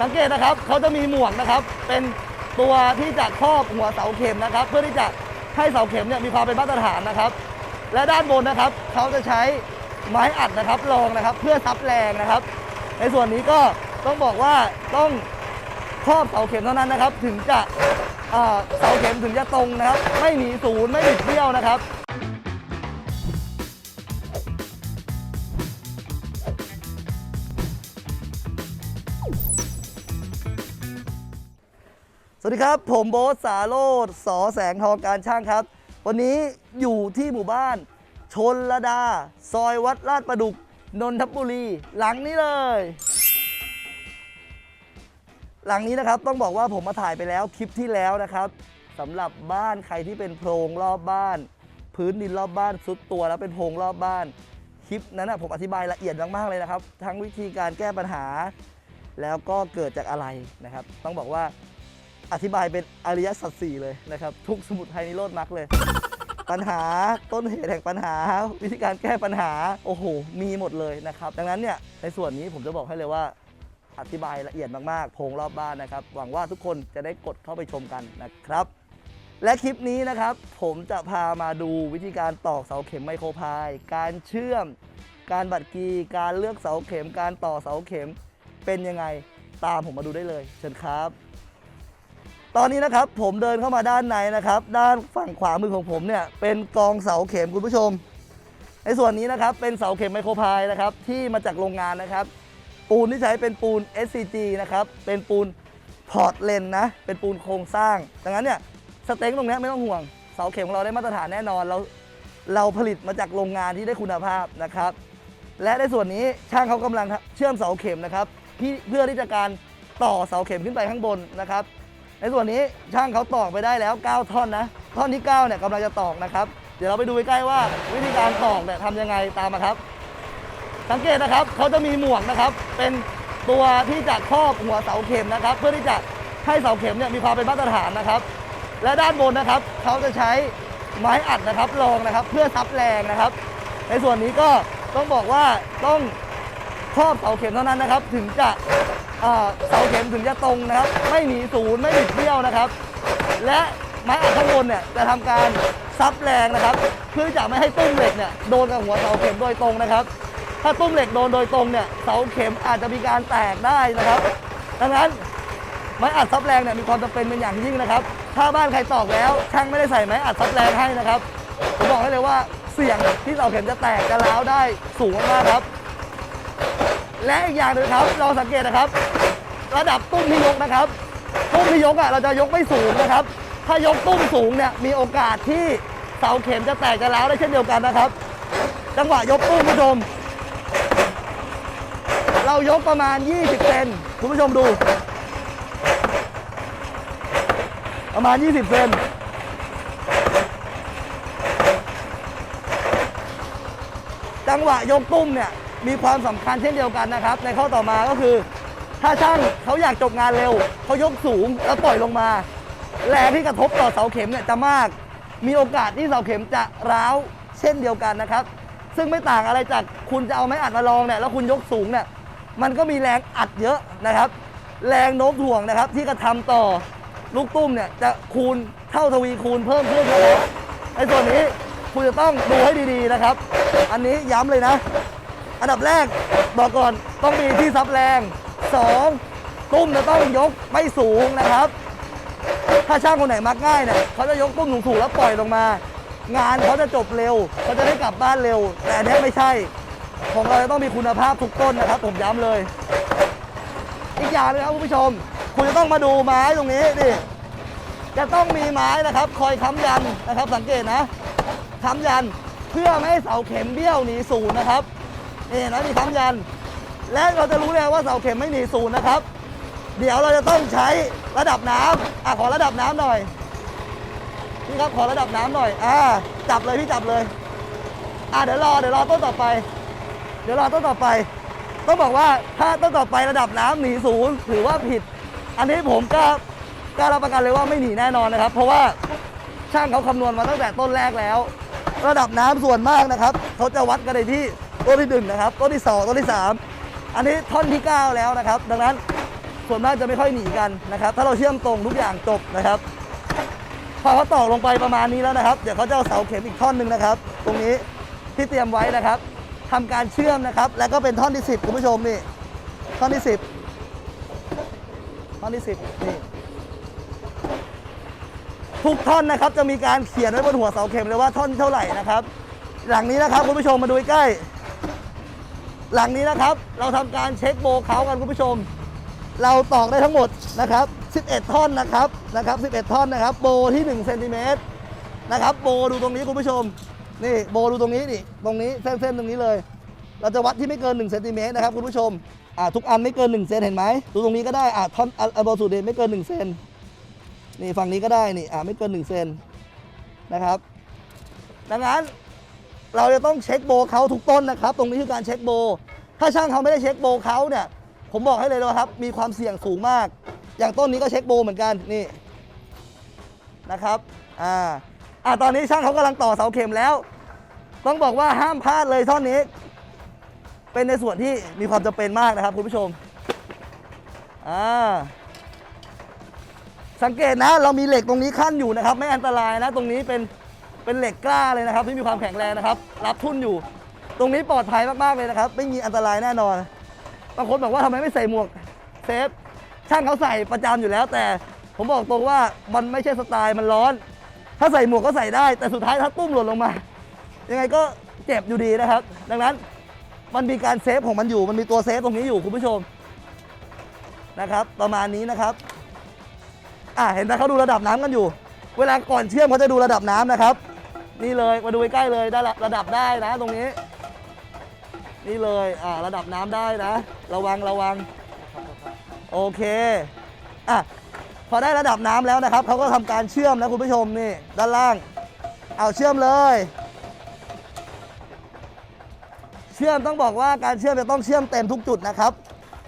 สังเกตนะครับเขาจะมีหมวกนะครับ เป็นตัวที่จะครอบหัวเสาเข็มนะครับ เพื่อที่จะให้เสาเข็มเนี่ยมีความเป็นมาตรฐานนะครับ และด้านบนนะครับเขาจะใช้ไม้อัดนะครับรองนะครับ เพื่อซับแรงนะครับ ในส่วนนี้ก็ต้องบอกว่าต้องครอบเสาเข็มเท่านั้นนะครับ ถึงจะเอ่อเสาเข็มถึงจะตรงนะครับ ไม่หนีศูนย์ไม่บิดเบี้ยวนะครับ สวัสดีครับ ผมโบ๊ทสาโรดสอแสงทองการช่างครับ วันนี้อยู่ที่หมู่บ้าน ชนระดา ซอยวัดลาดประดุก นนทบุรี หลังนี้เลย หลังนี้นะครับต้องบอกว่าผมมาถ่ายไปแล้วคลิปที่แล้วนะครับสำหรับบ้านใครที่เป็นโพรงรอบบ้าน พื้นดินรอบบ้านซุดตัวแล้วเป็นโพรงรอบบ้าน คลิปนั้นนะผมอธิบายละเอียดมากๆเลยนะครับ ทั้งวิธีการแก้ปัญหา แล้วก็เกิดจากอะไรนะครับ ต้องบอกว่า อธิบายเป็นอริยสัจสี่เลยนะครับทุกสมุดไทยนิโรธมรรคเลย ปัญหาต้นเหตุแห่งปัญหา วิธีการแก้ปัญหาโอ้โหมีหมดเลยนะครับดังนั้นเนี่ยในส่วนนี้ผมจะบอกให้เลยว่าอธิบายละเอียดมากๆโพงรอบบ้านนะครับ หวังว่าทุกคนจะได้กดเข้าไปชมกันนะครับ และคลิปนี้นะครับ ผมจะพามาดูวิธีการตอกเสาเข็มไมโครพาย การเชื่อม การบัดกี การเลือกเสาเข็ม การต่อเสาเข็มเป็นยังไง ตามผมมาดูได้เลย เชิญครับ ตอนนี้นะครับผมเดินเข้ามาด้านในนะครับ ด้านฝั่งขวามือของผมเนี่ยเป็นกองเสาเข็มคุณผู้ชมในส่วนนี้นะครับเป็นเสาเข็มไมโครพายนะครับที่มาจากโรงงานนะครับ ปูนที่ใช้เป็นปูน SCG นะครับเป็นปูนพอร์ตเลนนะเป็นปูนโครงสร้าง ดังนั้นเนี่ยสเต็งตรงนี้ไม่ต้องห่วงเสาเข็มของเราได้มาตรฐานแน่นอนเราเราผลิตมาจากโรงงานที่ได้คุณภาพนะครับ และในส่วนนี้ช่างเขากำลังเชื่อมเสาเข็มนะครับเพื่อที่จะการต่อเสาเข็มขึ้นไปข้างบนนะครับ ในส่วนนี้ช่างเขาตอกไปได้แล้ว 9 ท่อนนะ ท่อนที่ 9 เนี่ยกำลังจะตอกนะครับ เดี๋ยวเราไปดูใกล้ๆว่า วิธีการตอกเนี่ยทำยังไงตามมาครับ สังเกตนะครับเขาจะมีหมวกนะครับ เป็นตัวที่จะครอบหัวเสาเข็มนะครับ เพื่อที่จะให้เสาเข็มเนี่ยมีความเป็นมาตรฐานนะครับ และด้านบนนะครับเขาจะใช้ไม้อัดนะครับรองนะครับ เพื่อซับแรงนะครับ ในส่วนนี้ก็ต้องบอกว่าต้องครอบเสาเข็มเท่านั้นนะครับ ถึงจะ เสาเข็มถึงจะตรงนะครับ ไม่หนีศูนย์ไม่บิดเบี้ยวนะครับ และไม้อัดข้างบนเนี่ยจะทำการซับแรงนะครับ เพื่อจะไม่ให้ตุ้มเหล็กเนี่ยโดนกับหัวเสาเข็มโดยตรงนะครับ ถ้าตุ้มเหล็กโดนโดยตรงเนี่ยเสาเข็มอาจจะมีการแตกได้นะครับ ดังนั้นไม้อัดซับแรงเนี่ยมีความจำเป็นเป็นอย่างยิ่งนะครับ ถ้าบ้านใครตอกแล้วช่างไม่ได้ใส่ไม้อัดซับแรงให้นะครับผมบอกให้เลยว่าเสี่ยงที่เสาเข็มจะแตกจะร้าวได้สูงมากครับ และอีกอย่างหนึงครับ เราสังเกตนะครับ ระดับตุ้มที่ยกนะครับ ตุ้มที่ยกอะเราจะยกไม่สูงนะครับ ถ้ายกตุ้มสูงเนี่ยมีโอกาสที่เสาเข็มจะแตกจะร้าวได้เช่นเดียวกันนะครับ จังหวะยกตุ้มคุณผู้ชม เรายกประมาณ 20เซนคุณผู้ชมดู ประมาณ 20เซนจังหวะยกตุ้มเนี่ย มีความสำคัญเช่นเดียวกันนะครับ ในข้อต่อมาก็คือ ถ้าช่างเขาอยากจบงานเร็วเขายกสูงแล้วปล่อยลงมา แรงที่กระทบต่อเสาเข็มเนี่ยจะมาก มีโอกาสที่เสาเข็มจะร้าวเช่นเดียวกันนะครับ ซึ่งไม่ต่างอะไรจากคุณจะเอาไม้อัดมาลองเนี่ยแล้วคุณยกสูงเนี่ยมันก็มีแรงอัดเยอะนะครับ แรงโน้มถ่วงนะครับ ที่กระทำต่อลูกตุ้มเนี่ยจะคูณเท่าทวีคูณเพิ่มขึ้นนะครับในส่วนนี้คุณจะต้องดูให้ดีๆนะครับ อันนี้ย้ำเลยนะ อันดับแรกบอกก่อนต้องมีที่ซับแรง 2. ตุ้มจะต้องยกไม่สูงนะครับ ถ้าช่างคนไหนมักง่ายเนี่ยเขาจะยกตุ้มสูงๆแล้วปล่อยลงมา งานเขาจะจบเร็วเขาจะได้กลับบ้านเร็ว แต่อันเนี้ยไม่ใช่ ของเราจะต้องมีคุณภาพทุกต้นนะครับ ผมย้ำเลย อีกอย่างนึงครับคุณผู้ชม คุณจะต้องมาดูไม้ตรงนี้ดิจะต้องมีไม้นะครับ คอยค้ำยันนะครับ สังเกตนะค้ำยันเพื่อไม่ให้เสาเข็มเบี้ยวหนีศูนย์นะครับ นี่นะมีค้ำยัน และเราจะรู้เลยว่าเสาเข็มไม่หนีศูนย์นะครับ เดี๋ยวเราจะต้องใช้ระดับน้ำอะขอระดับน้ำหน่อยพี่ครับขอระดับน้ำหน่อยอ่าจับเลยพี่จับเลยอะเดี๋ยวรอเดี๋ยวรอต้นต่อไป เดี๋ยวรอต้นต่อไป ต้องบอกว่าถ้าต้นต่อไประดับน้ำหนีศูนย์ถือว่าผิด อันนี้ผมก็กล้ารับประกันเลยว่าไม่หนีแน่นอนนะครับ เพราะว่าช่างเขาคำนวณมาตั้งแต่ต้นแรกแล้ว ระดับน้ำส่วนมากนะครับเขาจะวัดกันในที่ ต้นที่หนึ่งนะครับต้นที่สองต้นที่สามอันนี้ท่อนที่เก้าแล้วนะครับ ดังนั้นส่วนมากจะไม่ค่อยหนีกันนะครับ ถ้าเราเชื่อมตรงทุกอย่างจบนะครับ พอเขาตอกลงไปประมาณนี้แล้วนะครับ เดี๋ยวเขาจะเอาเสาเข็มอีกท่อนหนึ่งนะครับ ตรงนี้ที่เตรียมไว้นะครับทำการเชื่อมนะครับ แล้วก็เป็นท่อนที่ 10คุณผู้ชมนี่ท่อนที่ 10 ท่อนที่ 10นี่ทุกท่อนนะครับ จะมีการเขียนไว้บนหัวเสาเข็มเลยว่าท่อนเท่าไหร่นะครับ หลังนี้นะครับคุณผู้ชมมาดูใกล้ หลังนี้นะครับ เราทำการเช็คโบว์เขากันคุณผู้ชม เราตอกได้ทั้งหมดนะครับ 11 ท่อนนะครับนะครับ 11 ท่อนนะครับ โบที่1เซนติเมตรนะครับ โบดูตรงนี้คุณผู้ชม นี่โบดูตรงนี้นี่ตรงนี้เส้นๆตรงนี้เลย เราจะวัดที่ไม่เกิน1เซนติเมตรนะครับคุณผู้ชมอ่าทุกอันไม่เกิน1เซนเห็นไหมดูตรงนี้ก็ได้อ่าท่อนอันอันโบสุดเดไม่เกิน1เซนนี่ฝั่งนี้ก็ได้นี่อ่าไม่เกิน1เซนนะครับ ดังนั้น เราจะต้องเช็คโบเขาทุกต้นนะครับ ตรงนี้คือการเช็คโบ ถ้าช่างเขาไม่ได้เช็คโบเขาเนี่ย ผมบอกให้เลยนะครับ มีความเสี่ยงสูงมาก อย่างต้นนี้ก็เช็คโบเหมือนกันนี่นะครับ อ่า อ่าตอนนี้ช่างเขากำลังต่อเสาเข็มแล้ว ต้องบอกว่าห้ามพลาดเลยท่อนนี้ เป็นในส่วนที่มีความจำเป็นมากนะครับคุณผู้ชม อ่า สังเกตนะ เรามีเหล็กตรงนี้ขั้นอยู่นะครับ ไม่อันตรายนะ ตรงนี้เป็น เป็นเหล็กกล้าเลยนะครับที่มีความแข็งแรงนะครับ รับทุ่นอยู่ ตรงนี้ปลอดภัยมากๆเลยนะครับ ไม่มีอันตรายแน่นอนบางคนบอกว่าทำไมไม่ใส่หมวกเซฟช่างเขาใส่ประจำอยู่แล้ว แต่ผมบอกตรงว่ามันไม่ใช่สไตล์มันร้อน ถ้าใส่หมวกก็ใส่ได้ แต่สุดท้ายถ้าตุ้มหล่นลงมา ยังไงก็เจ็บอยู่ดีนะครับ ดังนั้นมันมีการเซฟของมันอยู่ มันมีตัวเซฟตรงนี้อยู่คุณผู้ชมนะครับ ประมาณนี้นะครับอ่าเห็นไหมเขาดูระดับน้ำกันอยู่ เวลาก่อนเชื่อมเขาจะดูระดับน้ำนะครับ นี่เลยมาดูใกล้ๆเลยได้ละระดับได้นะตรงนี้ นี่เลยอ่าระดับน้ำได้นะ ระวังระวังโอเคอะพอได้ระดับน้ำแล้วนะครับเขาก็ทำการเชื่อมนะคุณผู้ชมนี่ด้านล่าง เอาเชื่อมเลย เชื่อมต้องบอกว่าการเชื่อมจะต้องเชื่อมเต็มทุกจุดนะครับ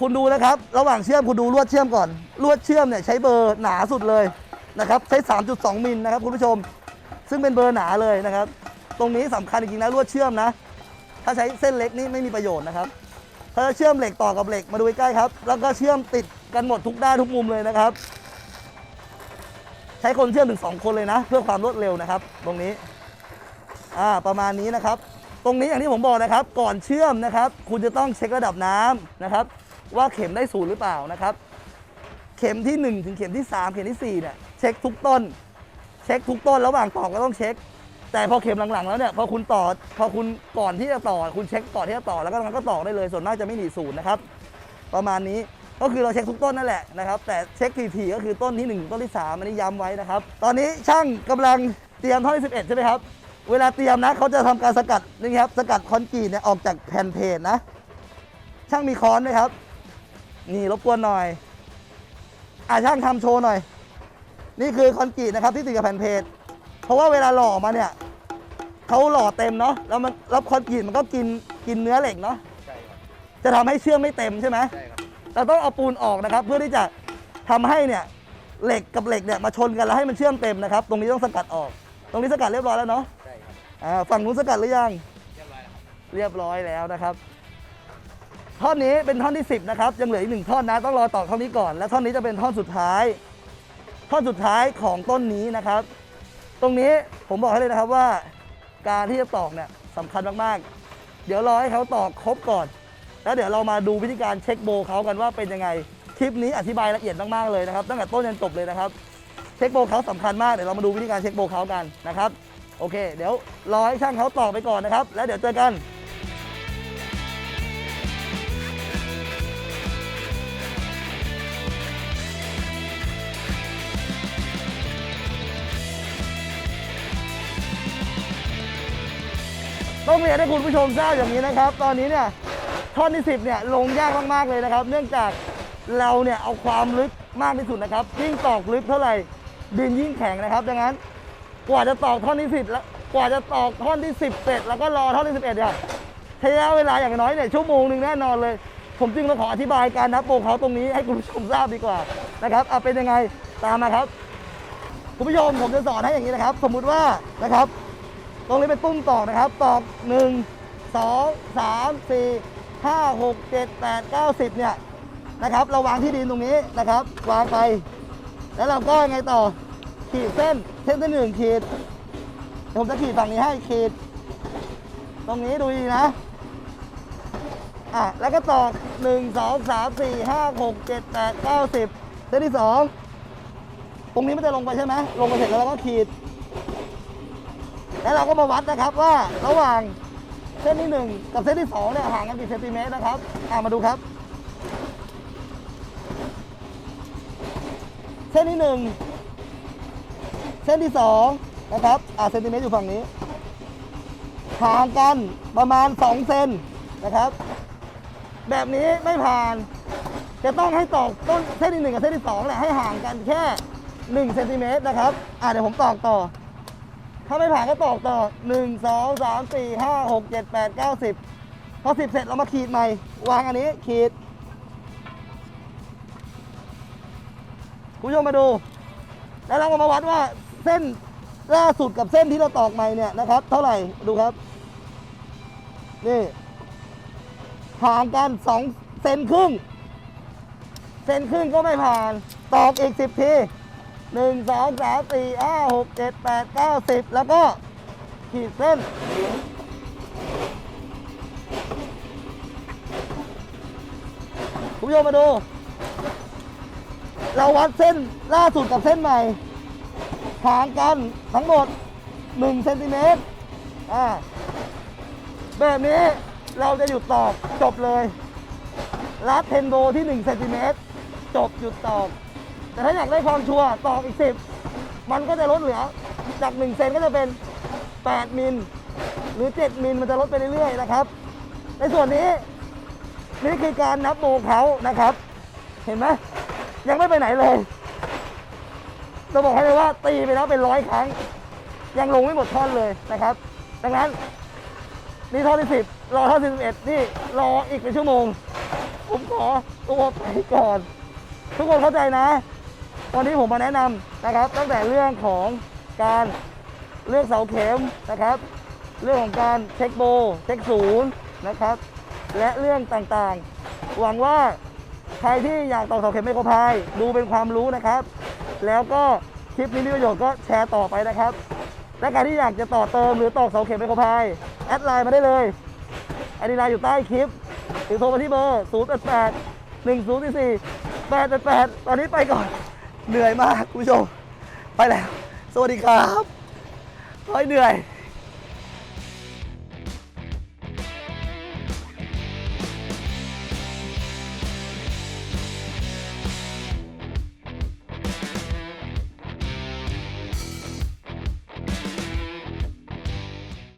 คุณดูนะครับ ระหว่างเชื่อมคุณดูลวดเชื่อมก่อนลวดเชื่อมเนี่ยใช้เบอร์หนาสุดเลยนะครับใช้ 3.2 มิลนะครับคุณผู้ชม ซึ่งเป็นเบอร์หนาเลยนะครับ ตรงนี้สำคัญจริงๆนะลวดเชื่อมนะ ถ้าใช้เส้นเล็กนี่ไม่มีประโยชน์นะครับถ้าเชื่อมเหล็กต่อกับเหล็กมาดูใกล้ครับ แล้วก็เชื่อมติดกันหมดทุกด้านทุกมุมเลยนะครับ ใช้คนเชื่อมถึงสองคนเลยนะ เพื่อความรวดเร็วนะครับ ตรงนี้อ่าประมาณนี้นะครับ ตรงนี้อย่างที่ผมบอกนะครับ ก่อนเชื่อมนะครับ คุณจะต้องเช็คระดับน้ำนะครับ ว่าเข็มได้ศูนย์หรือเปล่านะครับ เข็มที่ 1 ถึงเข็มที่ 3 เข็มที่4เนี่ยเช็คทุกต้น เช็คทุกต้นระหว่างตอกก็ต้องเช็ค แต่พอเข็มหลังๆแล้วเนี่ยพอคุณต่อพอคุณก่อนที่จะต่อ คุณเช็คก่อนที่จะต่อแล้วก็มันก็ต่อได้เลยส่วนมากจะไม่หนีศูนย์นะครับ ประมาณนี้ก็คือเราเช็คทุกต้นนั่นแหละนะครับ แต่เช็คทีๆก็คือต้นที่ 1 ต้นที่ 3 อันนี้ย้ำไว้นะครับ ตอนนี้ช่างกำลังเตรียมท่อนที่11 ใช่ไหมครับ เวลาเตรียมนะเขาจะทำการสกัดนี่ครับสกัดคอนกรีตเนี่ยออกจากแผ่นเพจนะ ช่างมีค้อนไหมครับ นี่รบกวนหน่อยอ่าช่างทำโชว์หน่อย นี่คือคอนกรีตนะครับที่ติดกับแผ่นเพจเพราะว่าเวลาหล่อมาเนี่ยเขาหล่อเต็มเนาะแล้วมันแล้วคอนกรีตมันก็กินกินเนื้อเหล็กเนาะใช่ครับจะทำให้เชื่อมไม่เต็มใช่ไหมใช่ครับเราต้องเอาปูนออกนะครับ เพื่อที่จะทำให้เนี่ยเหล็กกับเหล็กเนี่ยมาชนกันแล้วให้มันเชื่อมเต็มนะครับ ตรงนี้ต้องสกัดออก ตรงนี้สกัดเรียบร้อยแล้วเนาะใช่ครับอ่าฝั่งนู้นสกัดหรือยัง เรียบร้อยแล้วครับเรียบร้อยแล้วนะครับ ท่อนนี้เป็นท่อนที่ 10 นะครับ ยังเหลืออีกหนึ่งท่อนนะ ต้องรอต่อท่อนนี้ก่อน และท่อนนี้จะเป็นท่อนสุดท้าย ท่อนสุดท้ายของต้นนี้นะครับ ตรงนี้ผมบอกให้เลยนะครับว่า การที่จะตอกเนี่ยสำคัญมากๆ เดี๋ยวรอให้เขาตอกครบก่อน แล้วเดี๋ยวเรามาดูวิธีการเช็คโบว์เขากันว่าเป็นยังไงคลิปนี้อธิบายละเอียดมากๆเลยนะครับตั้งแต่ต้นจนจบเลยนะครับ เช็คโบว์เขาสำคัญมากเดี๋ยวเรามาดูวิธีการเช็คโบว์เขากันนะครับ โอเค เดี๋ยวรอให้ช่างเขาตอกไปก่อนนะครับ แล้วเดี๋ยวเจอกัน ต้องเรียนให้คุณผู้ชมทราบอย่างนี้นะครับ ตอนนี้เนี่ยท่อนที่ 10เนี่ยลงยากมากๆเลยนะครับ เนื่องจากเราเนี่ยเอาความลึกมากที่สุดนะครับ ยิ่งตอกลึกเท่าไหร่ดินยิ่งแข็งนะครับ ดังนั้น กว่าจะตอกท่อนที่10แล้วกว่าจะตอกท่อนที่ 10เสร็จแล้วก็รอท่อนที่ 11เนี่ยใช้ระยะเวลาอย่างน้อยเนี่ยชั่วโมงหนึ่งแน่นอนเลย ผมจึงมาขออธิบายการนับโปรเขาตรงนี้ให้คุณผู้ชมทราบดีกว่านะครับเอาเป็นยังไงตามมาครับ คุณผู้ชมผมจะสอนให้อย่างนี้นะครับ สมมุติว่านะครับ รงนี้เป็นตุ้มตอกนะครับ ตอก 1 2 3 4 5 6 7 8 9 10 เนี่ยนะครับ เราวางที่ดินตรงนี้นะครับ วางไป แล้วเราก็ยังไงต่อ ขีดเส้น เส้นที่หนึ่งขีด ผมจะขีดฝั่งนี้ให้ขีด ตรงนี้ดูดีนะ อะ แล้วก็ตอกหนึ่งสองสามสี่ห้าหกเจ็ดแปดเก้าสิบเส้นที่สองตรงนี้ไมันจะลงไปใช่ไหม ลงไปเสร็จแล้วเราก็ขีด แล้วเราก็มาวัดนะครับว่าระหว่างเส้นที่หนึ่งกับเส้นที่สองเนี่ยห่างกันกี่เซนติเมตรนะครับอ่ามาดูครับ เส้นที่หนึ่งเส้นที่สองนะครับอ่าเซนติเมตรอยู่ฝั่งนี้ห่างกันประมาณ2เซนนะครับ แบบนี้ไม่ผ่าน จะต้องให้ตอกต้นเส้นที่หนึ่งกับเส้นที่สองเนี่ยให้ห่างกันแค่1เซนติเมตรนะครับอ่าเดี๋ยวผมตอกต่อ ถ้าไม่ผ่านก็ตอกต่อ1 2 3 4 5 6 7 8 9 10พอ10เสร็จเรามาขีดใหม่ วางอันนี้ขีด คุณผู้ชมมาดู แล้วเราก็มาวัดว่าเส้นล่าสุดกับเส้นที่เราตอกใหม่เนี่ยนะครับ เท่าไหร่ดูครับ นี่ห่างกัน2เซนครึ่ง เซนครึ่งก็ไม่ผ่าน ตอกอีก10ที หนึ่งสองสามสี่ห้าหกเจ็ดแปดเก้าสิบแล้วก็ขีดเส้น คุณผู้ชมมาดู เราวัดเส้นล่าสุดกับเส้นใหม่ห่างกันทั้งหมด1เซนติเมตรอ่าแบบนี้เราจะหยุดตอกจบเลยรัดเทนโดที่1เซนติเมตรจบหยุดตอก แต่ถ้าอยากได้ความชัวร์ตอกอีก 10 มันก็จะลดเหลือจาก 1 เซนก็จะเป็น 8 มิล หรือ 7 มิลมันจะลดไปเรื่อยๆนะครับ ในส่วนนี้ นี่คือการนับโมเขานะครับ เห็นไหมยังไม่ไปไหนเลยจะบอกให้เลยว่าตีไปแล้วเป็นร้อยครั้ง ยังลงไม่หมดท่อนเลยนะครับ ดังนั้นนี่ท่อนที่10รอท่อนที่11นี่รออีกเป็นชั่วโมง ผมขอตัวไปก่อน ทุกคนเข้าใจนะ วันนี้ผมมาแนะนำนะครับ ตั้งแต่เรื่องของการเลือกเสาเข็มนะครับ เรื่องของการเช็คโบเช็คศูนย์นะครับ และเรื่องต่างๆ หวังว่าใครที่อยากตอกเสาเข็มไมโครพายดูเป็นความรู้นะครับ แล้วก็คลิปนี้มีประโยชน์ก็แชร์ต่อไปนะครับ และใครที่อยากจะต่อเติมหรือตอกเสาเข็มไมโครพายแอดไลน์มาได้เลยไอดีไลน์อยู่ใต้คลิปหรือโทรมาที่เบอร์ 0 8 8 1 0 4 4 8 8 8 ตอนนี้ไปก่อน เหนื่อยมากคุณผู้ชม ไปแล้ว สวัสดีครับเฮ้ยเหนื่อย